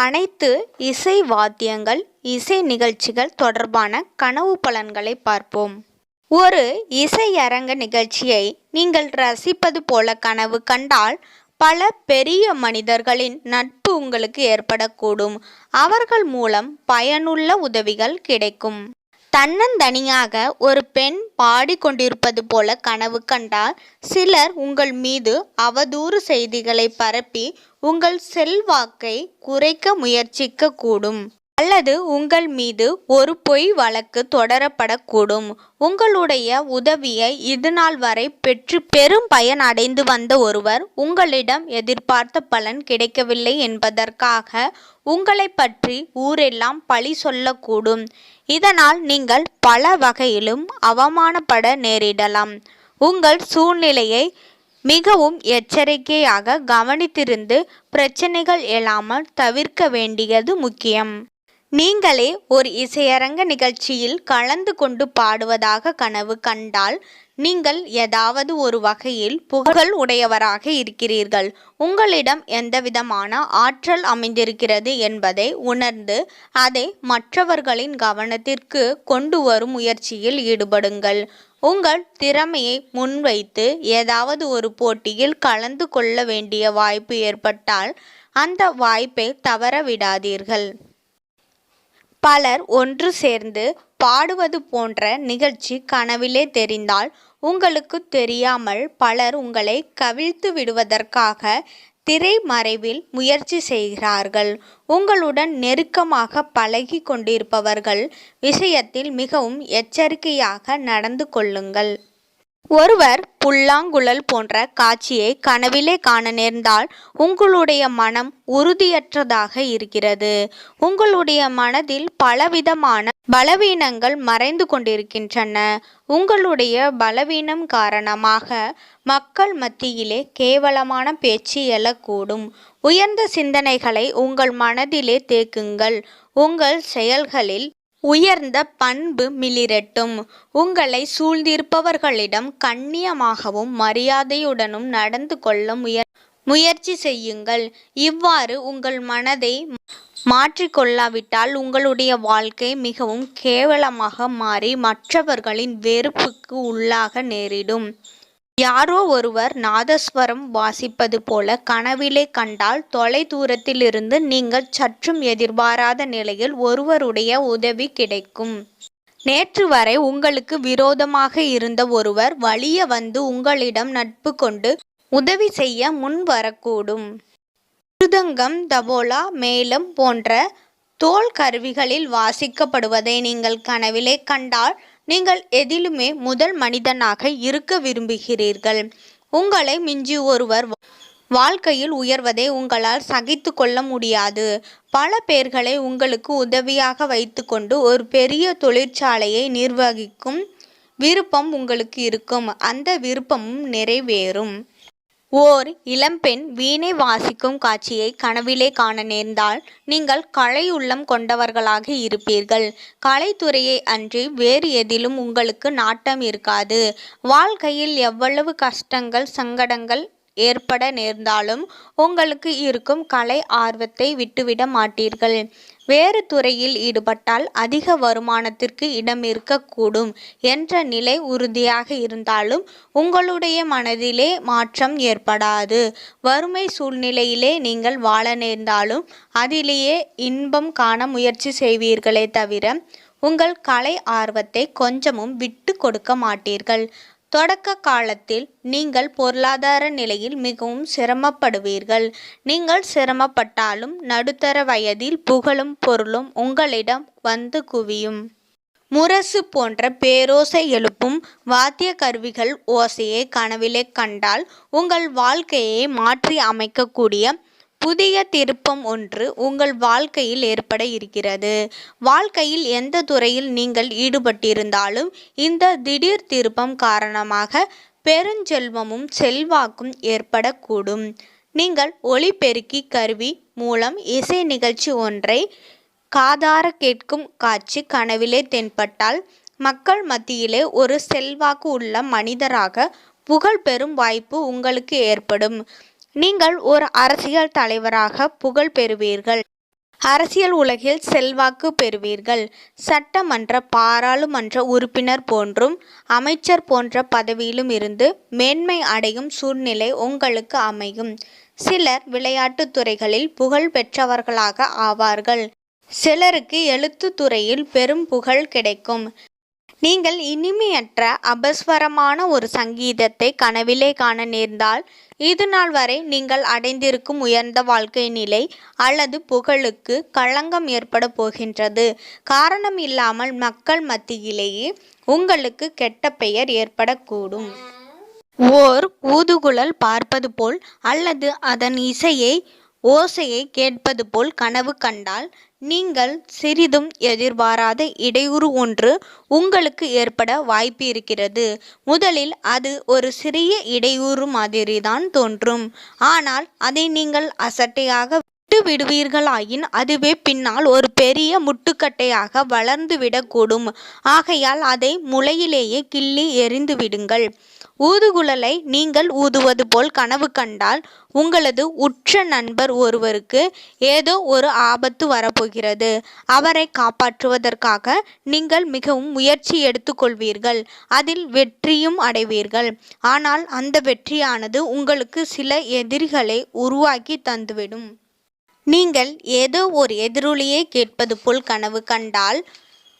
அனைத்து இசை வாத்தியங்கள் இசை நிகழ்ச்சிகள் தொடர்பான கனவு பலன்களை பார்ப்போம். ஒரு இசையரங்க நிகழ்ச்சியை நீங்கள் ரசிப்பது போல கனவு கண்டால் பல பெரிய மனிதர்களின் நட்பு உங்களுக்கு ஏற்படக்கூடும். அவர்கள் மூலம் பயனுள்ள உதவிகள் கிடைக்கும். தன்னந்தனியாக ஒரு பெண் பாடிக்கொண்டிருப்பது போல கனவு கண்டால் சிலர் உங்கள் மீது அவதூறு செய்திகளை பரப்பி உங்கள் செல்வாக்கை குறைக்க முயற்சிக்க கூடும் அல்லது உங்கள் மீது ஒரு பொய் வழக்கு தொடரப்படக்கூடும். உங்களுடைய உதவியை இதுநாள் வரை பெற்று பெரும் பயன் அடைந்து வந்த ஒருவர் உங்களிடம் எதிர்பார்த்த பலன் கிடைக்கவில்லை என்பதற்காக உங்களை பற்றி ஊரெல்லாம் பழி சொல்லக்கூடும். இதனால் நீங்கள் பல வகையிலும் அவமானப்பட நேரிடலாம். உங்கள் சூழ்நிலையை மிகவும் எச்சரிக்கையாக கவனித்திருந்து பிரச்சனைகள் எழாமல் தவிர்க்க வேண்டியது முக்கியம். நீங்களே ஒரு இசையரங்க நிகழ்ச்சியில் கலந்து கொண்டு பாடுவதாக கனவு கண்டால் நீங்கள் ஏதாவது ஒரு வகையில் புகழ் உடையவராக இருக்கிறீர்கள். உங்களிடம் எந்தவிதமான ஆற்றல் அமைந்திருக்கிறது என்பதை உணர்ந்து அதை மற்றவர்களின் கவனத்திற்கு கொண்டு வரும் முயற்சியில் ஈடுபடுங்கள். உங்கள் திறமையை முன்வைத்து ஏதாவது ஒரு போட்டியில் கலந்து கொள்ள வேண்டிய வாய்ப்பு ஏற்பட்டால் அந்த வாய்ப்பை தவற விடாதீர்கள். பலர் ஒன்று சேர்ந்து பாடுவது போன்ற நிகழ்ச்சி கனவிலே தெரிந்தால் உங்களுக்கு தெரியாமல் பலர் உங்களை கவிழ்த்து விடுவதற்காக திரைமறைவில் முயற்சி செய்கிறார்கள். உங்களுடன் நெருக்கமாக பழகி கொண்டிருப்பவர்கள் விஷயத்தில் மிகவும் எச்சரிக்கையாக நடந்து கொள்ளுங்கள். ஒருவர் புல்லாங்குழல் போன்ற காட்சியை கனவிலே காண நேர்ந்தால் உங்களுடைய மனம் உறுதியற்றதாக இருக்கிறது. உங்களுடைய மனதில் பலவிதமான பலவீனங்கள் மறைந்து கொண்டிருக்கின்றன. உங்களுடைய பலவீனம் காரணமாக மக்கள் மத்தியிலே கேவலமான பேச்சு எழக்கூடும். உயர்ந்த சிந்தனைகளை உங்கள் மனதிலே தேக்குங்கள். உங்கள் செயல்களில் உயர்ந்த பண்பு மிளிரட்டும். உங்களை சூழ்ந்திருப்பவர்களிடம் கண்ணியமாகவும் மரியாதையுடனும் நடந்து கொள்ள முய முயற்சி செய்யுங்கள். இவ்வாறு உங்கள் மனதை மாற்றிக்கொள்ளாவிட்டால் உங்களுடைய வாழ்க்கை மிகவும் கேவலமாக மாறி மற்றவர்களின் வெறுப்புக்கு உள்ளாக நேரிடும். யாரோ ஒருவர் நாதஸ்வரம் வாசிப்பது போல கனவிலே கண்டால் தொலை தூரத்திலிருந்து நீங்கள் சற்றும் எதிர்பாராத நிலையில் ஒருவருடைய உதவி கிடைக்கும். நேற்று வரை உங்களுக்கு விரோதமாக இருந்த ஒருவர் வழிய வந்து உங்களிடம் நட்பு கொண்டு உதவி செய்ய முன் வரக்கூடும். மிருதங்கம் தபோலா மேளம் போன்ற தோல் கருவிகளில் வாசிக்கப்படுவதை நீங்கள் கனவிலே கண்டால் நீங்கள் எதிலுமே முதல் மனிதனாக இருக்க விரும்புகிறீர்கள். உங்களை மிஞ்சி ஒருவர் வாழ்க்கையில் உயர்வதை உங்களால் சகித்து கொள்ள முடியாது. பல பேர்களை உங்களுக்கு உதவியாக வைத்துக்கொண்டு ஒரு பெரிய தொழிற்சாலையை நிர்வகிக்கும் விருப்பம் உங்களுக்கு இருக்கும். அந்த விருப்பமும் நிறைவேறும். ஓர் இளம்பெண் வீணை வாசிக்கும் காட்சியை கனவிலே காண நேர்ந்தால் நீங்கள் கலை உள்ளம் கொண்டவர்களாக இருப்பீர்கள். கலைத்துறையை அன்றி வேறு எதிலும் உங்களுக்கு நாட்டம் இருக்காது. வாழ்க்கையில் எவ்வளவு கஷ்டங்கள் சங்கடங்கள் ஏற்பட நேர்ந்தாலும் உங்களுக்கு இருக்கும் கலை ஆர்வத்தை விட்டுவிட மாட்டீர்கள். வேறு துறையில் ஈடுபட்டால் அதிக வருமானத்திற்கு இடம் இருக்கக்கூடும் என்ற நிலை உறுதியாக இருந்தாலும் உங்களுடைய மனதிலே மாற்றம் ஏற்படாது. வறுமை சூழ்நிலையிலே நீங்கள் வாழ நேர்ந்தாலும் அதிலேயே இன்பம் காண முயற்சி செய்வீர்களே தவிர உங்கள் கலை ஆர்வத்தை கொஞ்சமும் விட்டு கொடுக்க மாட்டீர்கள். தொடக்க காலத்தில் நீங்கள் பொருளாதார நிலையில் மிகவும் சிரமப்படுவீர்கள். நீங்கள் சிரமப்பட்டாலும் நடுத்தர வயதில் புகழும் பொருளும் உங்களிடம் வந்து குவியும். முரசு போன்ற பேரோசை எழுப்பும் வாத்திய கருவிகள் ஓசையை கனவிலே கண்டால் உங்கள் வாழ்க்கையை மாற்றி அமைக்கக்கூடிய புதிய திருப்பம் ஒன்று உங்கள் வாழ்க்கையில் ஏற்பட இருக்கிறது. வாழ்க்கையில் எந்த துறையில் நீங்கள் ஈடுபட்டிருந்தாலும் இந்த திடீர் திருப்பம் காரணமாக பெருஞ்செல்வமும் செல்வாக்கும் ஏற்படக்கூடும். நீங்கள் ஒளிபெருக்கி கருவி மூலம் இசை நிகழ்ச்சி ஒன்றை காதார கேட்கும் காட்சி கனவிலே தென்பட்டால் மக்கள் மத்தியிலே ஒரு செல்வாக்கு உள்ள மனிதராக புகழ் பெறும் வாய்ப்பு உங்களுக்கு ஏற்படும். நீங்கள் ஒரு அரசியல் தலைவராக புகழ் பெறுவீர்கள். அரசியல் உலகில் செல்வாக்கு பெறுவீர்கள். சட்டமன்ற பாராளுமன்ற உறுப்பினர் போன்றும் அமைச்சர் போன்ற பதவியிலும் இருந்து மேன்மை அடையும் சூழ்நிலை உங்களுக்கு அமையும். சிலர் விளையாட்டுத் துறைகளில் புகழ் பெற்றவர்களாக ஆவார்கள். சிலருக்கு எழுத்து துறையில் பெரும் புகழ் கிடைக்கும். நீங்கள் இனிமையற்ற அபஸ்வரமான ஒரு சங்கீதத்தை கனவிலே காண நேர்ந்தால் இது நாள் வரை நீங்கள் அடைந்திருக்கும் உயர்ந்த வாழ்க்கை நிலை அல்லது புகழுக்கு களங்கம் ஏற்பட போகின்றது. காரணம் இல்லாமல் மக்கள் மத்தியிலேயே உங்களுக்கு கெட்ட பெயர் ஏற்படக்கூடும். ஓர் ஊதுகுழல் பார்ப்பது போல் அல்லது அதன் இசையை ஓசையை கேட்பது போல் கனவு கண்டால் நீங்கள் சிறிதும் எதிர்பாராத இடையூறு ஒன்று உங்களுக்கு ஏற்பட வாய்ப்பு இருக்கிறது. முதலில் அது ஒரு சிறிய இடையூறு மாதிரிதான் தோன்றும். ஆனால் அதை நீங்கள் அசட்டையாக விட்டு விடுவீர்களாயின் அதுவே பின்னால் ஒரு பெரிய முட்டுக்கட்டையாக வளர்ந்துவிடக்கூடும். ஆகையால் அதை முளையிலேயே கிள்ளி எறிந்து விடுங்கள் ஊதுகுழலை நீங்கள் ஊதுவது போல் கனவு கண்டால் உங்களது உற்ற நண்பர் ஒருவருக்கு ஏதோ ஒரு ஆபத்து வரப்போகிறது. அவரை காப்பாற்றுவதற்காக நீங்கள் மிகவும் முயற்சி எடுத்துக்கொள்வீர்கள். அதில் வெற்றியும் அடைவீர்கள். ஆனால் அந்த வெற்றியானது உங்களுக்கு சில எதிரிகளை உருவாக்கி தந்துவிடும். நீங்கள் ஏதோ ஒரு எதிரொலியை கேட்பது போல் கனவு கண்டால்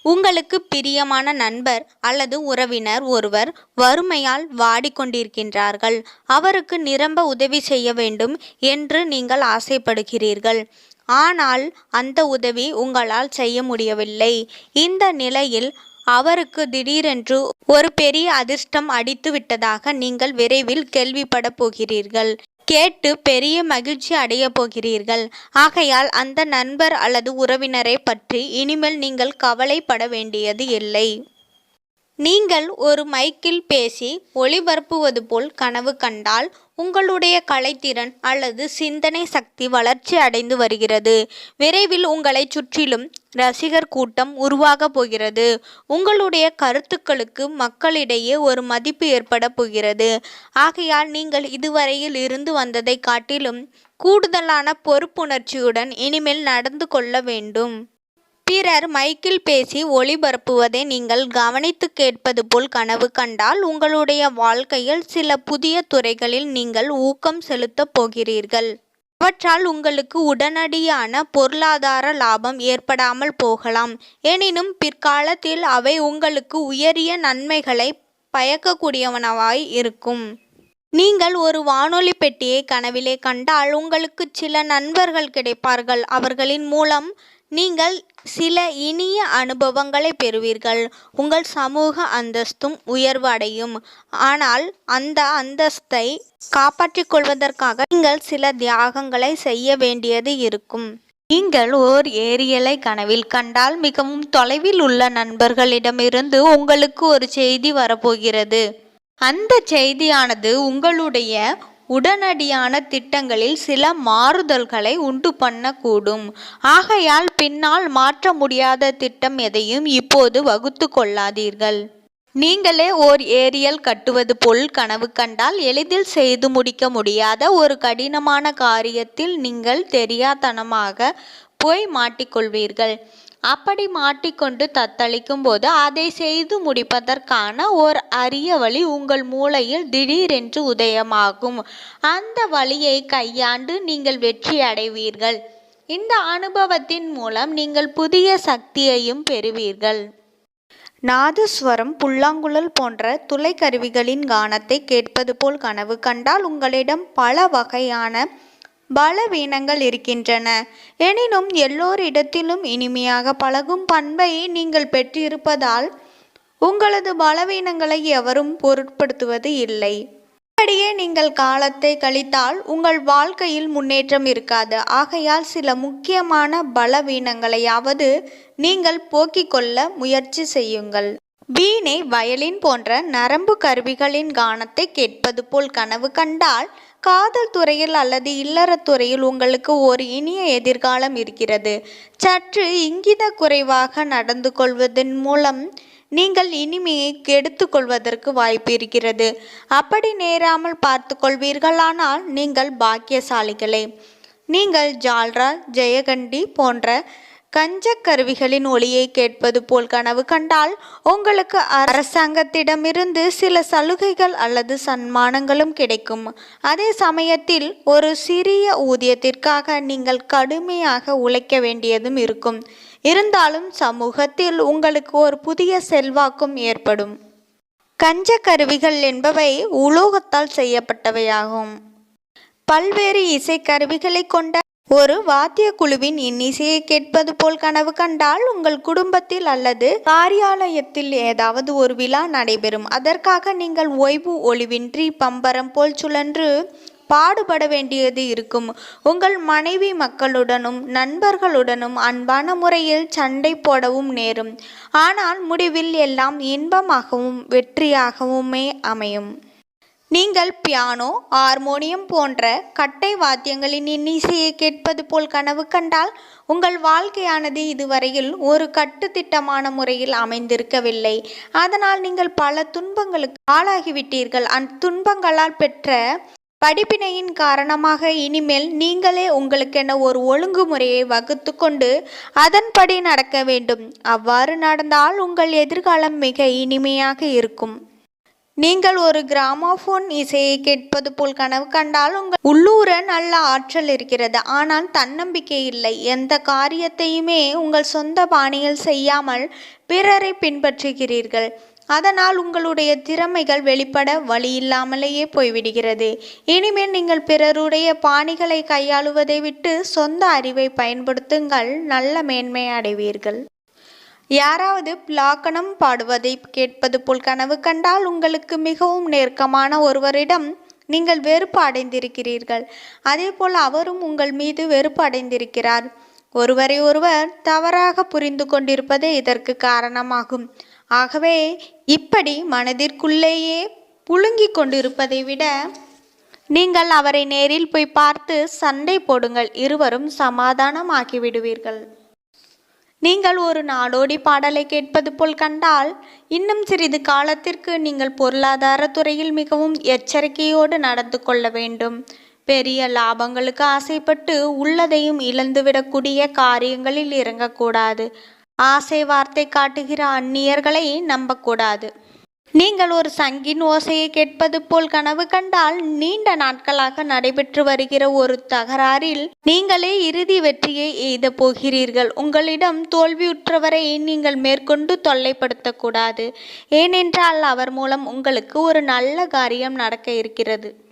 உங்களுக்கு பிரியமான நண்பர் அல்லது உறவினர் ஒருவர் வறுமையால் வாடிக்கொண்டிருக்கின்றார்கள். அவருக்கு நிரம்ப உதவி செய்ய வேண்டும் என்று நீங்கள் ஆசைப்படுகிறீர்கள். ஆனால் அந்த உதவி உங்களால் செய்ய முடியவில்லை. இந்த நிலையில் அவருக்கு திடீரென்று ஒரு பெரிய அதிர்ஷ்டம் அடித்து விட்டதாக நீங்கள் விரைவில் கேள்விப்பட போகிறீர்கள். கேட்டு பெரிய மகிழ்ச்சி அடைய போகிறீர்கள். ஆகையால் அந்த நண்பர் அல்லது உறவினரை பற்றி இனிமேல் நீங்கள் கவலைப்பட வேண்டியது இல்லை. நீங்கள் ஒரு மைக்கில் பேசி ஒளிபரப்புவது போல் கனவு கண்டால் உங்களுடைய கலைத்திறன் அல்லது சிந்தனை சக்தி வளர்ச்சி அடைந்து வருகிறது. விரைவில் உங்களை சுற்றிலும் ரசிகர் கூட்டம் உருவாக போகிறது. உங்களுடைய கருத்துக்களுக்கு மக்களிடையே ஒரு மதிப்பு ஏற்பட போகிறது. ஆகையால் நீங்கள் இதுவரையில் இருந்து வந்ததை காட்டிலும் கூடுதலான பொறுப்புணர்ச்சியுடன் இனிமேல் நடந்து கொள்ள வேண்டும். பிறர் மைக்கில் பேசி ஒளிபரப்புவதை நீங்கள் கவனித்து கேட்பது போல் கனவு கண்டால் உங்களுடைய வாழ்க்கையில் சில புதிய துறைகளில் நீங்கள் ஊக்கம் செலுத்தப் போகிறீர்கள். அவற்றால் உங்களுக்கு உடனடியான பொருளாதார லாபம் ஏற்படாமல் போகலாம். எனினும் பிற்காலத்தில் அவை உங்களுக்கு உயரிய நன்மைகளை பயக்கக்கூடியவனவாய் இருக்கும். நீங்கள் ஒரு வானொலி பெட்டியை கனவிலே கண்டால் உங்களுக்கு சில நண்பர்கள் கிடைப்பார்கள். அவர்களின் மூலம் நீங்கள் சில இனிய அனுபவங்களை பெறுவீர்கள். உங்கள் சமூக அந்தஸ்தும் உயர்வு அடையும். ஆனால் அந்த அந்தஸ்தை காப்பாற்றிக் கொள்வதற்காக நீங்கள் சில தியாகங்களை செய்ய வேண்டியது இருக்கும். நீங்கள் ஓர் ஏரியலை கனவில் கண்டால் மிகவும் தொலைவில் உள்ள நண்பர்களிடமிருந்து உங்களுக்கு ஒரு செய்தி வரப்போகிறது. அந்த செய்தியானது உங்களுடைய உடனடியான திட்டங்களில் சில மாறுதல்களை உண்டு பண்ணக்கூடும். ஆகையால் பின்னால் மாற்ற முடியாத திட்டம் எதையும் இப்போது வகுத்து கொள்ளாதீர்கள். நீங்களே ஓர் ஏரியல் கட்டுவது போல் கனவு கண்டால் எளிதில் செய்து முடிக்க முடியாத ஒரு கடினமான காரியத்தில் நீங்கள் தெரியாதனமாக போய் மாட்டிக்கொள்வீர்கள். அப்படி மாட்டிக்கொண்டு தத்தளிக்கும் போது அதை செய்து முடிப்பதற்கான ஓர் அரிய வழி உங்கள் மூளையில் திடீரென்று உதயமாகும். அந்த வழியை கையாண்டு நீங்கள் வெற்றி அடைவீர்கள். இந்த அனுபவத்தின் மூலம் நீங்கள் புதிய சக்தியையும் பெறுவீர்கள். நாதஸ்வரம் புல்லாங்குழல் போன்ற துளைக்கருவிகளின் கானத்தை கேட்பது போல் கனவு கண்டால் உங்களிடம் பல வகையான பலவீனங்கள் இருக்கின்றன. எனினும் எல்லோரிடத்திலும் இனிமையாக பழகும் பண்பை நீங்கள் பெற்றிருப்பதால் உங்களது பலவீனங்களை எவரும் பொருட்படுத்துவது இல்லை. அப்படியே நீங்கள் காலத்தை கழித்தால் உங்கள் வாழ்க்கையில் முன்னேற்றம் இருக்காது. ஆகையால் சில முக்கியமான பலவீனங்களையாவது நீங்கள் போக்கிக் கொள்ள முயற்சி செய்யுங்கள். வீணை வயலின் போன்ற நரம்பு கருவிகளின் கானத்தை கேட்பது போல் கனவு கண்டால் காதல் துறையில் அல்லது இல்லறத்துறையில் உங்களுக்கு ஒரு இனிய எதிர்காலம் இருக்கிறது. சற்று இங்கித குறைவாக நடந்து கொள்வதன் மூலம் நீங்கள் இனிமையை கெடுத்துக்கொள்வதற்கு வாய்ப்பு இருக்கிறது. அப்படி நேராமல் பார்த்து கொள்வீர்களானால் நீங்கள் பாக்கியசாலிகளே. நீங்கள் ஜால்ரா ஜெயகண்டி போன்ற கஞ்சக் கருவிகளின் கேட்பது போல் கனவு கண்டால் உங்களுக்கு அரசாங்கத்திடமிருந்து சில சலுகைகள் அல்லது சன்மானங்களும் கிடைக்கும். அதே சமயத்தில் ஒரு சிறிய ஊதியத்திற்காக நீங்கள் கடுமையாக உழைக்க வேண்டியதும் இருக்கும். இருந்தாலும் சமூகத்தில் உங்களுக்கு ஒரு புதிய செல்வாக்கும் ஏற்படும். கஞ்ச கருவிகள் என்பவை உலோகத்தால் செய்யப்பட்டவையாகும். பல்வேறு இசைக்கருவிகளை கொண்ட ஒரு வாத்திய குழுவின் இன்னிசையை கேட்பது போல் கனவு கண்டால் உங்கள் குடும்பத்தில் அல்லது காரியாலயத்தில் ஏதாவது ஒரு விழா நடைபெறும். அதற்காக நீங்கள் ஓய்வு ஒளிவின்றி பம்பரம் போல் சுழன்று பாடுபட வேண்டியது இருக்கும். உங்கள் மனைவி மக்களுடனும் நண்பர்களுடனும் அன்பான முறையில் சண்டை போடவும் நேரும். ஆனால் முடிவில் எல்லாம் இன்பமாகவும் வெற்றியாகவுமே அமையும். நீங்கள் பியானோ ஹார்மோனியம் போன்ற கட்டை வாத்தியங்களின் இன்னிசையை கேட்பது போல் கனவு கண்டால் உங்கள் வாழ்க்கையானது இதுவரையில் ஒரு கட்டுத்திட்டமான முறையில் அமைந்திருக்கவில்லை. அதனால் நீங்கள் பல துன்பங்களுக்கு ஆளாகிவிட்டீர்கள். அந்த துன்பங்களால் பெற்ற படிப்பினையின் காரணமாக இனிமேல் நீங்களே உங்களுக்கென ஒரு ஒழுங்குமுறையை வகுத்து கொண்டு அதன்படி நடக்க வேண்டும். அவ்வாறு நடந்தால் உங்கள் எதிர்காலம் மிக இனிமையாக இருக்கும். நீங்கள் ஒரு கிராமோஃபோன் இசையை கேட்பது போல் கனவு கண்டால் உங்கள் உள்ளூர நல்ல ஆற்றல் இருக்கிறது. ஆனால் தன்னம்பிக்கை இல்லை. எந்த காரியத்தையுமே உங்கள் சொந்த பாணியில் செய்யாமல் பிறரை பின்பற்றுகிறீர்கள். அதனால் உங்களுடைய திறமைகள் வெளிப்பட வழி இல்லாமலேயே போய்விடுகிறது. இனிமேல் நீங்கள் பிறருடைய பாணிகளை கையாளுவதை விட்டு சொந்த அறிவை பயன்படுத்துங்கள். நல்ல மேன்மை அடைவீர்கள். யாராவது பிளாக்கணம் பாடுவதை கேட்பது போல் கனவு கண்டால் உங்களுக்கு மிகவும் நெருக்கமான ஒருவரிடம் நீங்கள் வெறுப்பு அடைந்திருக்கிறீர்கள். அதேபோல் அவரும் உங்கள் மீது வெறுப்பு அடைந்திருக்கிறார். ஒருவரை ஒருவர் தவறாக புரிந்து கொண்டிருப்பதே இதற்கு காரணமாகும். ஆகவே இப்படி மனதிற்குள்ளேயே புழுங்கிக் கொண்டிருப்பதை விட நீங்கள் அவரை நேரில் போய் பார்த்து சண்டை போடுங்கள். இருவரும் சமாதானமாகிவிடுவீர்கள். நீங்கள் ஒரு நாடோடி பாடலை கேட்பது போல் கண்டால் இன்னும் சிறிது காலத்திற்கு நீங்கள் பொருளாதார துறையில் மிகவும் எச்சரிக்கையோடு நடந்து கொள்ள வேண்டும். பெரிய லாபங்களுக்கு ஆசைப்பட்டு உள்ளதையும் இழந்துவிடக்கூடிய காரியங்களில் இறங்கக்கூடாது. ஆசை வார்த்தை காட்டுகிற அந்நியர்களை நம்பக்கூடாது. நீங்கள் ஒரு சங்கின் ஓசையை கேட்பது போல் கனவு கண்டால் நீண்ட நாட்களாக நடைபெற்று வருகிற ஒரு தகராறில் நீங்களே இறுதி வெற்றியை எய்த போகிறீர்கள். உங்களிடம் தோல்வியுற்றவரை நீங்கள் மேற்கொண்டு தொல்லைப்படுத்தக்கூடாது. ஏனென்றால் அவர் மூலம் உங்களுக்கு ஒரு நல்ல காரியம் நடக்க இருக்கிறது.